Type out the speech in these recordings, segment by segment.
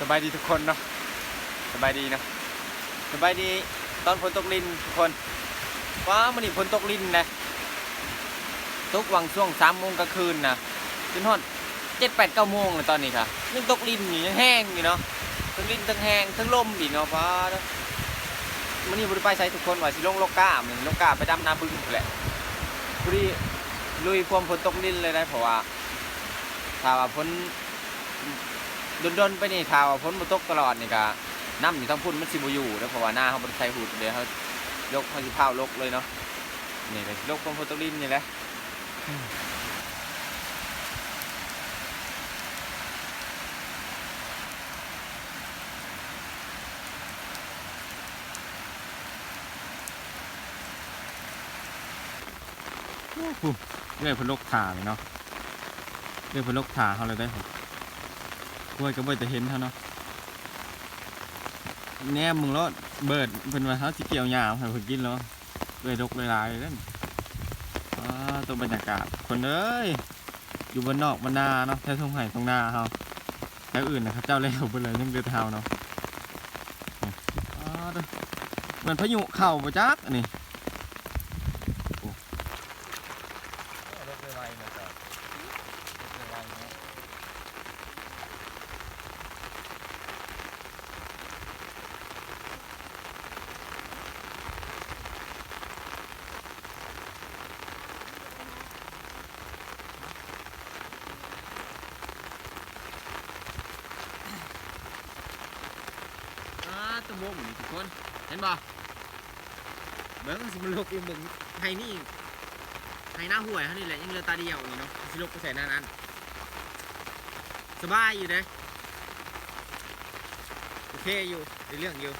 สบายดีทุกคนเนาะสบายดีเนาะสบายดีตอนฝนตกลินทุกคนว้ามันนี่ฝนตกลินนะตกวังช่วงสามโมงกลางคืนนะจนฮอดเจ็ดแปดเก้าโมงเลยตอนนี้ค่ะยังตกลินอยู่ยังแห้งอยู่เนาะทั้งลินทั้งแห้งทั้งลมอีกเนาะว้าเนาะมันนี่บริไปใช้ทุกคนว่าสิลงโลก้าเหมือนโลก้าไปดำนาบึงแหละพอดีลุยความฝนตกลินเลยนะเพราะว่าถ้าว่าฝน ดนๆไปนี่ข่าวว่าฝนบ่ตกตลอดนี่ก็น้ำอยู่ทั้งพุ่นมันสิบ่อยู่แล้วเพราะว่าหน้าเขาบ่ได้ใส่หูดเดี๋ยวเขายกเขาสิพาวลกเลยเนาะนี่ก็สิลกความโฟโตลินนี่แหละเรื่อยพนลกขาเลยเนาะเรื่อยพนลกขาเขาเลยได้ผม กล้วยก็เบิดจะเห็นเท่าเนาะแนมมึงรถเบิดเป็นว่าเขาสิเกี่ยวหยามให้เพิ่นกินแล้วเลยดกเลยลายเล่นอ่าตัวบรรยากาศคนเอ้ยอยู่บนนอกบนนาเนาะแค่ทงไห่ตรงนาเฮาแล้วอื่นนะครับเจ้าแล้วไปเลยยังเดือดเท้าเนาะอ่าเด้อเหมือนพายุเข่าบ่จักอันนี้โอ้รถไวๆนะจ๊ะรถไวๆนะ อ่าตะบมนี่ทุก คนเห็นบ่เบิ่งสิมันลกลงเบิ่งไห้นี่ไห้หน้าห่วยเขานี่แหละยังเลือตาเดียวนี่เนาะสิลกไปใส่หน้านั้น สบายอยู่เด้โอเคอยู่ในเรื่องอยู่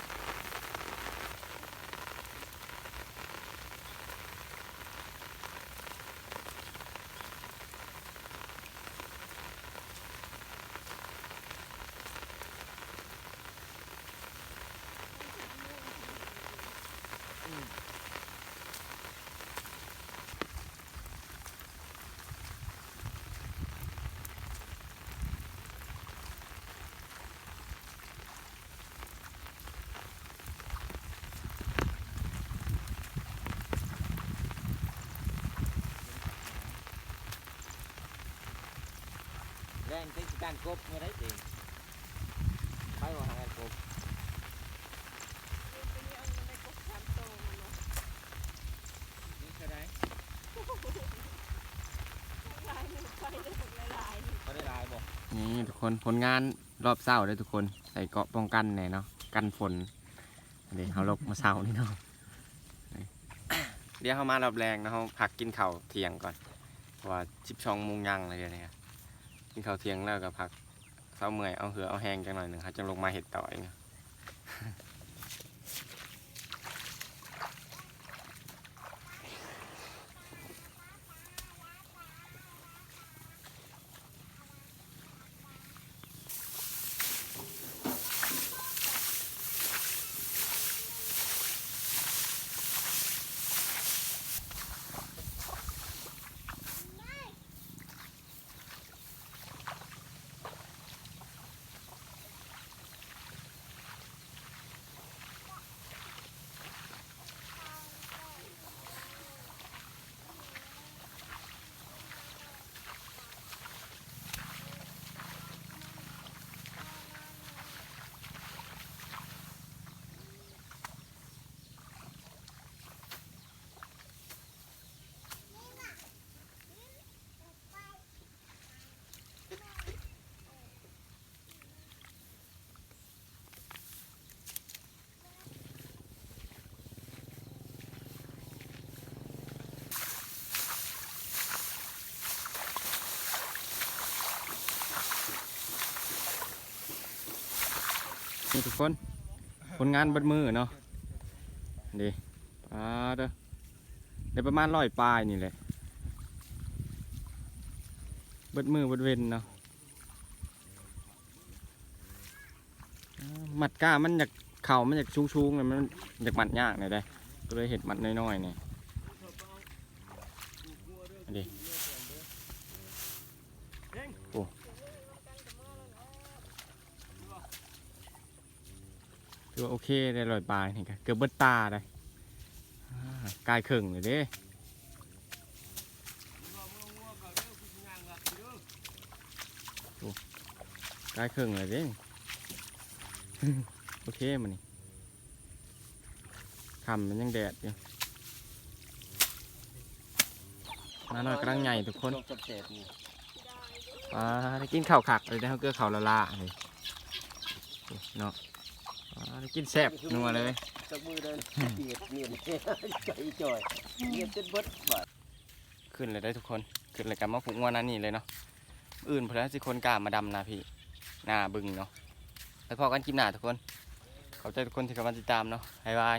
แรงเทศกาลกบมาได้จริงไปว่าหากันกบนี่เท่าไรเขาได้หลายบ่นี่ทุกคนผลงานรอบเศร้าเลยทุกคนใส่เกราะป้องกันแน่เนาะกันฝนอันนี้เขาลบมาเศร้านี่เนาะนี่เดี๋ยวเขามารอบแรงนะเขาพักกินข้าวเที่ยงก่อนเพราะว่าชิบชองโมงยังอะไรเดี๋ยวนี้ กินข้าวเที่ยงแล้วก็พักเช้าเมื่อยเอาเหือเอาแห้งจังหน่อยหนึ่งครับจังลงมาเห็ดต่อเอง ทุกคน ผลงานบัดมือเนาะดีอ่าเด้อได้ประมาณร้อยปลายนี่แหละบิดมือบิดเวนเนาะอ่ามัดก้ามันอยากเข่ามันอยากชูงๆเลยมันอยากมัดยากหน่อยได้ก็เลยเห็ดมัดน้อยๆนี่อันนี้โอ้ ว่าโอเคได้ลอยปลานี่ก็เกือบเบิดตาเลยกายครึ่งเลยเด้กายครึ่งเลยเด้โอเคมันนี่คำมันยังแดดอยู่มาหน่อยกำลังใหญ่ทุกคนลงจับเศษนี่อ่าได้กินข้าวขักเลยได้เขาเกลือข้าวละลาเลยเนาะ กินแซ่บนัวเลยจับมือเดินเปียกเนียนใจจ่อยเนียนจนเบิดบาดขึ้นเลยได้ทุกคนขึ้นเลยกันมาผูกงวนั่นนี่เลยเนาะอื่นเพื่อนสิคนกล้ามาดำนาพี่หน้าบึงเนาะไปพอกันกินหน้าทุกคนขอบใจทุกคนที่เข้ามาติดตามเนาะบ๊ายบาย